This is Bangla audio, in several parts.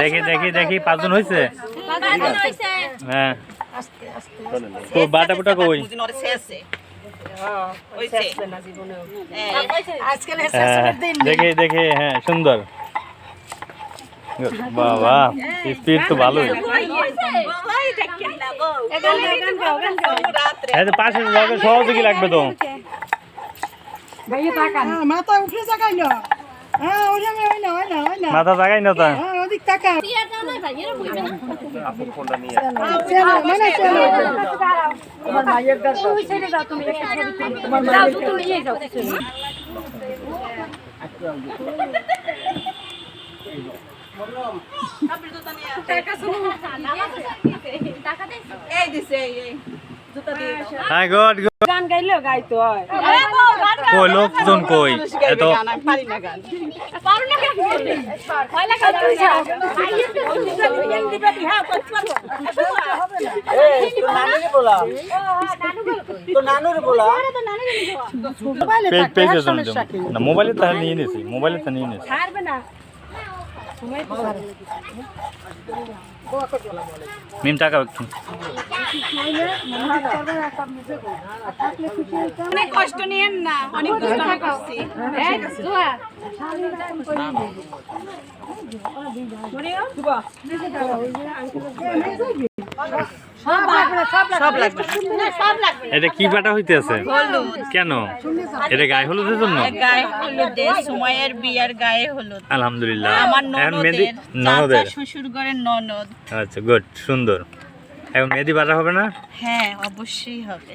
দেখি দেখি দেখি পাঁচজন হয়েছে হ্যাঁ। তো বাটা বুটা কই? হ্যাঁ দেখি দেখি হ্যাঁ সুন্দর। বাবা স্পিড তো ভালোই। হ্যাঁ তো পাশে যাবে সহযোগী লাগবে তো। মাথা উঠে তাকাই মাথা জাগাই না তা। চলো মানে চলো হ্যাঁ গুড গুড গান গাইলেও গাইতে হয়। কই লোকজন কই? এত পেজ পেজ না মোবাইলে তো নিয়ে নিয়েছি মোবাইলে তো নিয়ে নিয়েছি। না। মিম টাকা একটু। অনেক কষ্ট নিয়েন না অনেক দুষ্টামি করছি। এটা কি বাটা হইতে আছে? কেন? এটা গায়ে হলুদের জন্য? গায়ে হলুদে সময়ের বিয়ার গায়ে হলুদ। আলহামদুলিল্লাহ। আমার ননদের ননদের? শ্বশুর ঘরের ননদ। আচ্ছা গুড সুন্দর। এখন মেহেদি বাটা হবে না? হ্যাঁ অবশ্যই হবে।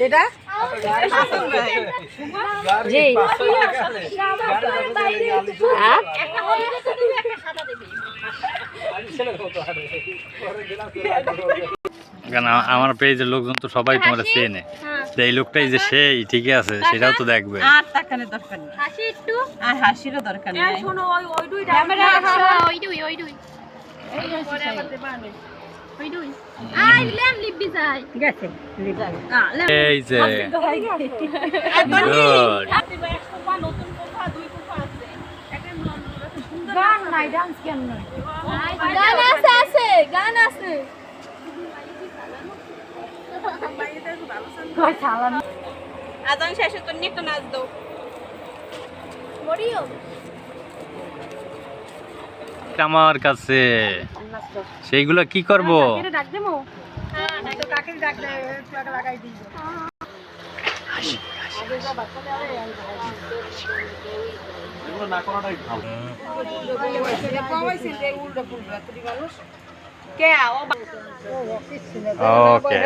এটা? জি কেন আ- আমার পেজের লোকজন তো সবাই তোমরা চেনে। যে এই লোকটাই যে সেই ঠিকই আছে সেটাও তো দেখবে। আর তাকানোর দরকার নেই। আর হাসিরও দরকার নেই। গেছে এই যে। গান নাই ডান্স কেন গান আছে আছে। গান আছে। আজান শেষে তো নিয়ে একটু নাচ দাও। মরিও আমার কাছে। সেইগুলো কি করব? ডাক দেবো। লাগাই দিই। কে ওকে